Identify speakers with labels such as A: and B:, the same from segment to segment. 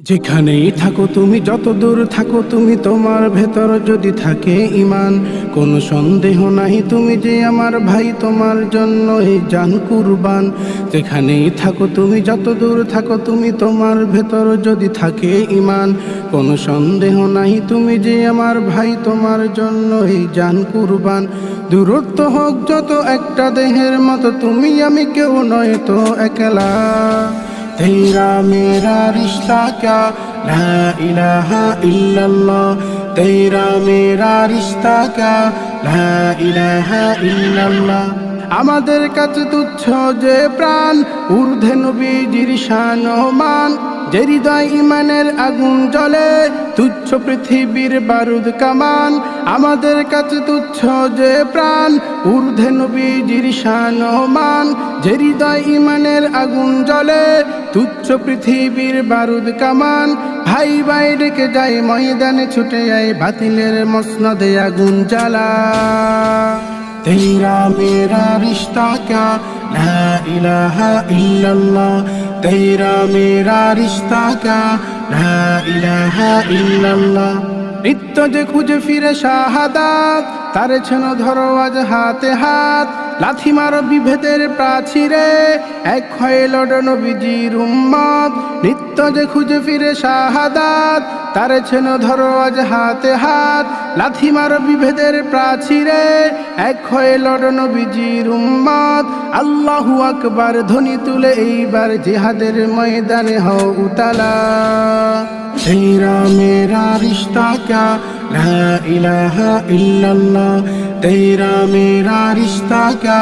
A: যেখানেই থাকো তুমি, যত দূর থাকো তুমি, তোমার ভেতর যদি থাকে ইমান, কোনো সন্দেহ নাই তুমি যে আমার ভাই, তোমার জন্য এই জান কুরবান। যেখানেই থাকো তুমি, যত দূর থাকো তুমি, তোমার ভেতর যদি থাকে ইমান, কোনো সন্দেহ নাই তুমি যে আমার ভাই, তোমার জন্য এই জান কুরবান। দূরত্ব হোক যত একটা দেহের মতো, তুমি আমি কেউ নয় তো একলা। तेरा मेरा रिश्ता क्या ला इलाहा इल्लल्लाह तेरा मेरा रिश्ता क्या ला इलाहा इल्लल्लाह আমাদের কাছে তুচ্ছ যে প্রাণ ঊর্ধ্বে নবীজির শান ও মান যে হৃদয় ইমানের আগুন জ্বলে, তুচ্ছ পৃথিবীর বারুদ কামান। আমাদের কাছে তুচ্ছ যে প্রাণ, ঊর্ধ্বে নবীজির শান ও মান। যে হৃদয় ইমানের আগুন জ্বলে, তুচ্ছ পৃথিবীর বারুদ কামান। ভাই ভাই ডেকে যায় ময়দানে, ছুটে যায় বাতিলের মসনদে আগুন জ্বালা। तेरा मेरा रिश्ता क्या ला इलाहा इल्लल्लाह तेरा मेरा रिश्ता क्या ला इलाहा इल्लल्लाह নিত্য যে খুঁজে ফিরে শাহাদাত তারে ছেন ধরো আজ হাতে হাত লাথি মারো বিভেদের প্রাচীরে এক হয়ে লড় নবীজির উম্মত নিত্য যে খুঁজে ফিরে শাহাদাত, তারে ছেন ধরো আজ হাতে হাত। লাথিমার বিভেদের প্রাচীরে এক হয়ে লড় নবীজির উম্মত আল্লাহু আকবার, ধ্বনি তুলে এইবার জিহাদের ময়দানে হও উতালা। तेरा मेरा रिश्ता क्या ला इलाहा इल्लल्लाह तेरा मेरा रिश्ता क्या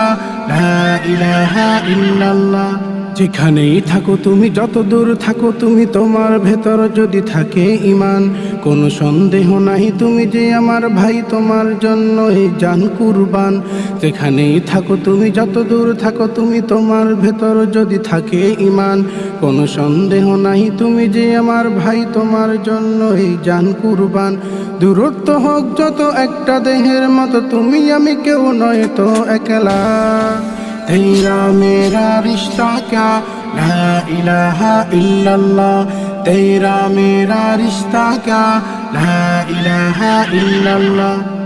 A: ला इलाहा इल्लल्लाह যেখানেই থাকো তুমি, যত দূর থাকো তুমি, তোমার ভেতর যদি থাকে ইমান, কোনো সন্দেহ নাই তুমি যে আমার ভাই, তোমার জন্য এই জান কুরবান। যেখানেই থাকো তুমি, যত দূর থাকো তুমি, তোমার ভেতর যদি থাকে ইমান, কোনো সন্দেহ নাই তুমি যে আমার ভাই, তোমার জন্য এই জান কুরবান। দূরত্ব হোক যত একটা দেহের মতো, তুমি আমি কেউ নয় তো একলা। তেরা মেরা রিশতা ক্যা লা ইলাহা ইল্লাল্লাহ। তেরা মেরা রিশতা ক্যা লা ইলাহা ইল্লাল্লাহ।